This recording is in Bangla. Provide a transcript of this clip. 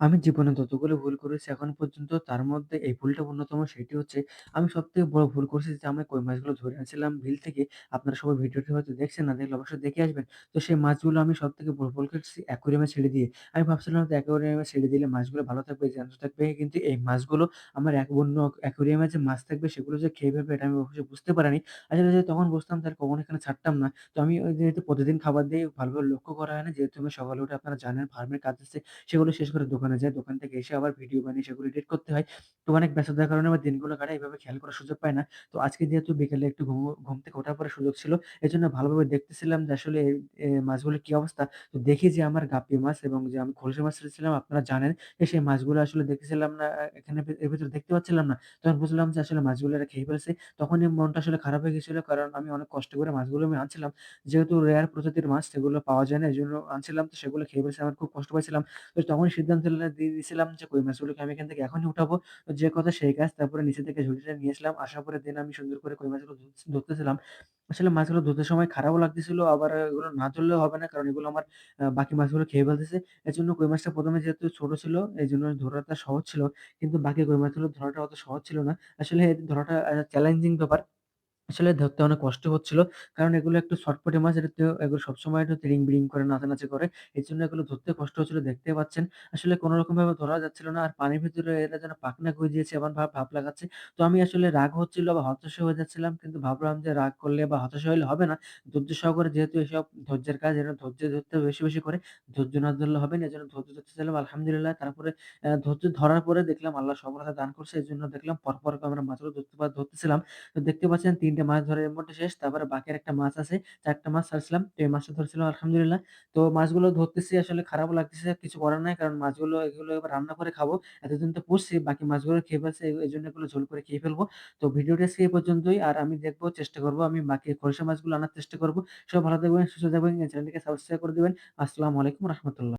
আমি জীবনে যতগুলো ভুল করেছি এখন পর্যন্ত তার মধ্যে এই ভুলটা অন্যতম সেটি হচ্ছে আমি সবথেকে বড় ভুল করেছি যে আমি কই মাছগুলো ধরে আনছিলাম বিল থেকে। আপনারা সবাই ভিডিওটি হয়তো দেখছেন না দেখলে অবশ্যই দেখে আসবেন। তো সেই মাছগুলো আমি সবথেকে বড় ভুল করছি অ্যাকুরিয়ামে ছেড়ে দিয়ে। আমি ভাবছিলাম হয়তো অ্যাকুরিয়ামে ছেড়ে দিলে মাছগুলো ভালো থাকবে, জ্যান্ত থাকবে। কিন্তু এই মাছগুলো আমার এক অন্য অ্যাকুরিয়ামে যে মাছ থাকবে সেগুলো যে খেয়ে ফেলবে এটা আমি অবশ্যই বুঝতে পারিনি। আসলে যদি তখন বুঝতাম তার কখনো এখানে ছাড়তাম না। তো আমি ওই যেহেতু প্রতিদিন খাবার দিয়ে ভালোভাবে লক্ষ্য করা হয় না। যেহেতু আমি সকালে উঠে আপনারা জানেন ফার্মের কাজ আছে। সেগুলো শেষ করে দোকানে যাই। দোকান থেকে এসে আবার ভিডিও বানিয়ে সেগুলো এডিট করতে হয়। তো অনেক ব্যস্ততার কারণে আমার দিনগুলো কাটাই এভাবে খেয়াল করার সুযোগ পাই না। তো আজকে যেহেতু বিকেলে একটু ঘুম ঘুম থেকে ওঠার পরে সুযোগ ছিল। এজন্য ভালোভাবে দেখতেছিলাম যে আসলে মাছগুলোর কি অবস্থা। তো দেখি যে আমার গাপ্পি মাছ এবং যে আমি খলসি মাছ ছেড়েছিলাম আপনারা জানেন যে সেই মাছগুলো আসলে দেখতেছিলাম না, এখানে এর ভিতরে দেখতে পাচ্ছিলাম না। তখন বুঝলাম যে আসলে মাছগুলো এরা খেয়ে ফেলছে। তখনই মনটা আসলে খারাপ হয়ে গেছিল। কারণ আমি অনেক কষ্ট করে মাছগুলো আমি আনছিলাম। যেহেতু রেয়ার প্রজাতির মাছ সেগুলো পাওয়া যায় না। এই জন্য আনছিলাম তো সেগুলো খেয়ে ফেলছে। আমার খুব কষ্ট পাইছিলাম। তো তখন সিদ্ধান্ত দিয়ে দিয়েছিলাম যে কই মাছগুলোকে আমি এখান থেকে এখনই উঠাবো। যে কথা সেই কাজ। তারপরে নিচে থেকে ঝুড়িটা নিয়ে আসলাম। আসার পরে দেন আমি সুন্দর করে কই মাছগুলো ধরতেছিলাম। আসলে মাছগুলো ধরতে সময় খারাপও লাগতেছিল। আবার এগুলো না ধরলেও হবে না। কারণ এগুলো আমার বাকি মাছগুলো খেয়ে ফেলতেছে। এর জন্য কই মাছটা প্রথমে যেহেতু ছোট ছিল এই জন্য ধরাটা সহজ ছিল। কিন্তু বাকি কই মাছগুলো ধরাটা অত সহজ ছিল না। আসলে ধরাটা চ্যালেঞ্জিং ব্যাপার। আসলে ধরতে অনেক কষ্ট হচ্ছিল। কারণ এগুলো একটু ছটপটে মাছ। এটাতে এগুলো সবসময় একটু তিড়িং-বিড়িং করে নাচানাচি করে। এজন্য এগুলো ধরতে কষ্ট হচ্ছিল দেখতেই পাচ্ছেন। আসলে কোনরকমভাবে ধরা যাচ্ছিল না। আর পানির ভিতরে এরা যেন পাখনা গজিয়েছে এমন ভাব ভাব লাগাচ্ছে। তো আমি আসলে রাগ হচ্ছিল বা হতাশও হয়ে যাচ্ছিলাম। কিন্তু ভাবলাম যে রাগ করলে বা হতাশা হইলে হবে না। ধৈর্য সহকারে যেহেতু এসব ধৈর্যের কাজ এটা ধৈর্য ধরতে বেশি, বেশি করে। ধৈর্য না ধরলে হবে না। এজন্য ধৈর্য ধরতেছিলাম আলহামদুলিল্লাহ। তারপরে ধৈর্য ধরার পরে দেখলাম আল্লাহ সফলতা দান করছে। এই জন্য দেখলাম পরপর আমরা মাছগুলো ধরতে ধরতেছিলাম। তো দেখতে পাচ্ছেন ৩ টে মাছ ধরা এর মধ্যে শেষ। তারপরে বাকি একটা মাছ আছে। ৪ টা মাছ ছাড়ছিলাম। তো এই মাছটা ধরছিলাম আলহামদুলিল্লাহ। তো মাছগুলো ধরতেছি আসলে খারাপও লাগতেছে। কিছু করার নাই। কারণ মাছগুলো এগুলো এবার রান্না করে খাব। এতদিন তো পুষছি বাকি মাছগুলো খেয়ে ফেলছে। এই জন্য এগুলো ঝোল করে খেয়ে ফেলব। তো ভিডিওটি আজকে এই পর্যন্তই। আর আমি দেখব চেষ্টা করব আমি বাকি খোরসা মাছগুলো আনার চেষ্টা করব সবাই ভালো থাকবেন, সুস্থ থাকবেন। চ্যানেলটিকে সাবস্ক্রাইব করে দেবেন আসসালামু আলাইকুম রাহমাতুল্লাহ।